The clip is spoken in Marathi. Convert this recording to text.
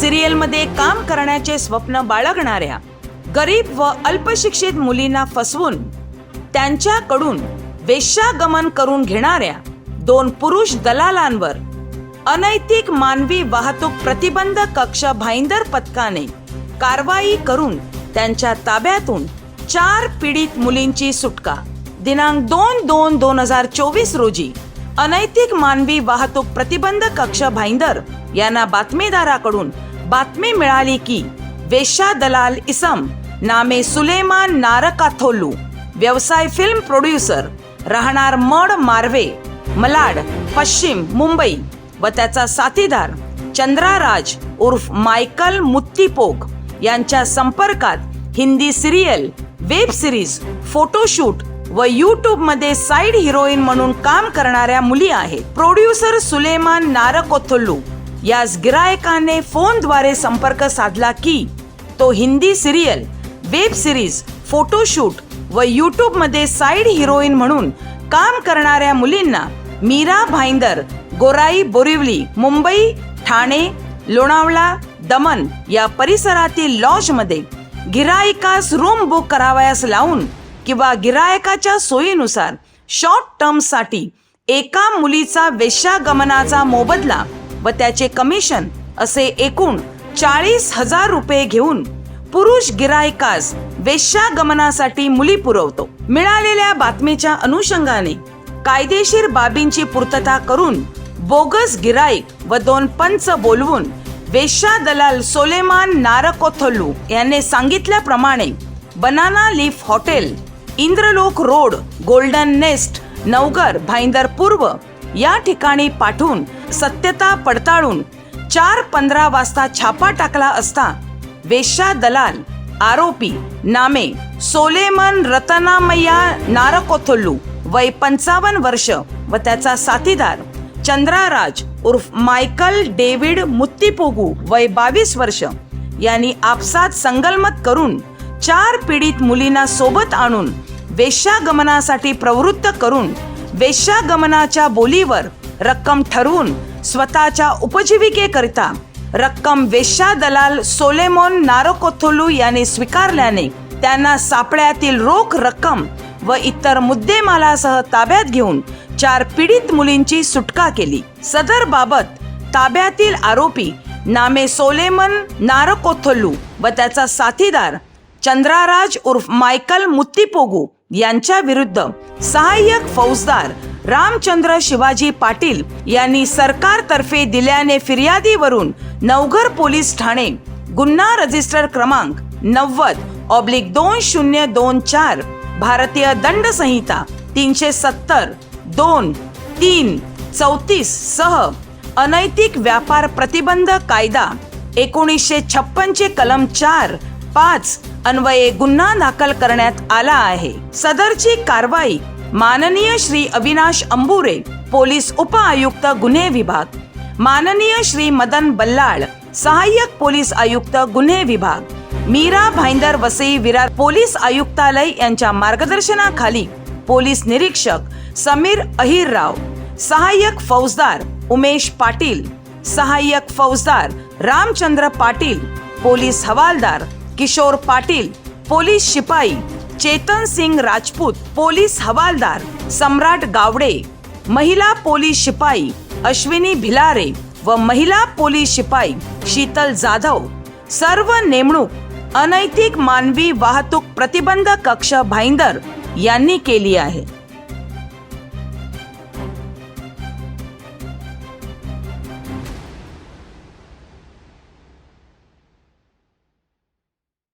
सिरियलमध्ये काम करण्याचे स्वप्न बाळगणाऱ्या गरीब व अल्पशिक्षित मुलींना फसवून त्यांच्याकडून वेश्यागमन करून घेणाऱ्या दोन पुरुष दलालांवर अनैतिक मानवी वाहतूक प्रतिबंध कक्ष भाईंदर पथकाने कारवाई करून त्यांच्या ताब्यातून चार पीडित मुलींची सुटका. दिनांक दोन दोन दोन हजार चोवीस रोजी अनैतिक मानवी वाहतूक प्रतिबंध कक्ष भाईंदर यांना बातमीदाराकडून बातमी मिळाली की वेशा दलाल इसम नामे सुलेमान नारकाथोलू व्यवसाय फिल्म प्रोड्युसर राहणार मड मार्वे मलाड पश्चिम मुंबई व त्याचा साथीदार चंद्राराज उर्फ मायकल मुत्तीपोक यांच्या संपर्कात Hindi serial web series photoshoot व युट्यूबमध्ये साईड हिरोईन म्हणून काम करणाऱ्या मुली आहेत. प्रोड्युसर सुलेमान नारकोथोल्लू यास गिरायकाने फोनद्वारे संपर्क साधला की तो Hindi serial web series photoshoot व युट्यूबमध्ये साईड हिरोईन म्हणून काम करणाऱ्या मुलींना मीरा भाईंदर गोराई बोरिवली मुंबई ठाणे लोणावळा दमन या परिसरातील लॉजमध्ये गिरायकास रूम बुक करावयास लावून किंवा गिरायकाच्या सोयीनुसार शॉर्ट टर्मसाठी एका मुलीचा वेश्यागमनाचा मोबदला व त्याचे कमिशन असे एकूण चाळीस हजार रुपये घेऊन पुरुष गिरायकास वेश्यागमनासाठी मुली पुरवतो. मिळालेल्या बातमीच्या अनुषंगाने कायदेशीर बाबींची पूर्तता करून बोगस गिराईक व दोन पंच बोलवून वेश्या दलाल सोलेमान नारकोथलू यांनी सांगितल्याप्रमाणे banana leaf hotel Indralok road golden nest Navghar Bhayander पूर्व या ठिकाणी पाठवून सत्यता पडताळून चार पंधरा वाजता छापा टाकला असता वेश्या दलाल आरोपी नामे सोलेमन रतनामय्या नारकोथोल्लू वय पंचावन्न वर्ष व त्याचा साथीदार चंद्राराज उर्फ मायकल डेव्हिड मुत्तीपोगू वय बावीस वर्ष. यांनी आपसात संगलमत करून चार पीडित मुलींना सोबत आणून वेश्यागमनासाठी प्रवृत्त करून वेश्यागमनाच्या बोलीवर रक्कम ठरवून स्वतःच्या उपजीविकेकरिता रक्कम वेश्या दलाल सोलेमोन नारोकोथोलू यांनी स्वीकारल्याने त्यांना सापळ्यातील रोख रक्कम व इतर मुद्देमालासह ताब्यात घेऊन चार पीडित मुलींची सुटका केली. सदर बाबत ताब्यातील आरोपी नामे सोलेमन नारकोथल्लू व त्याचा साथीदार चंद्राराज उर्फ मायकल मुत्तीपोगू यांच्या विरुद्ध सहाय्यक फौजदार रामचंद्र शिवाजी पाटील यांनी सरकारतर्फे दिल्याने फिर्यादीवरून नवघर पोलीस ठाणे गुन्हा रजिस्टर क्रमांक नव्वद ऑब्लिक दोन शून्य दोन चार भारतीय दंड संहिता तीनशे सत्तर दोन तीन चौतीस सह अनैतिक व्यापार प्रतिबंध कायदा एकोणीसशे छप्पनचे कलम चार पाच अन्वये गुन्हा दाखल करण्यात आला आहे. सदरची कारवाई माननीय श्री अविनाश अंबुरे पोलीस उप आयुक्त गुन्हे विभाग. माननीय श्री मदन बल्लाळ सहाय्यक पोलीस आयुक्त गुन्हे विभाग. मीरा भाईंदर वसई विरार पोलीस आयुक्तालय यांच्या मार्गदर्शनाखाली पोलीस निरीक्षक समीर अहिरराव सहाय्यक फौजदार उमेश पाटील सहाय्यक फौजदार रामचंद्र पाटील पोलीस हवालदार किशोर पाटील पोलीस शिपाई चेतन सिंग राजपूत पोलीस हवालदार सम्राट गावडे महिला पोलीस शिपाई अश्विनी भिलारे व महिला पोलीस शिपाई शीतल जाधव. सर्व नेमणूक अनैतिक मानवी वाहतूक प्रतिबंध कक्ष भाईंदर यांनी केली आहे.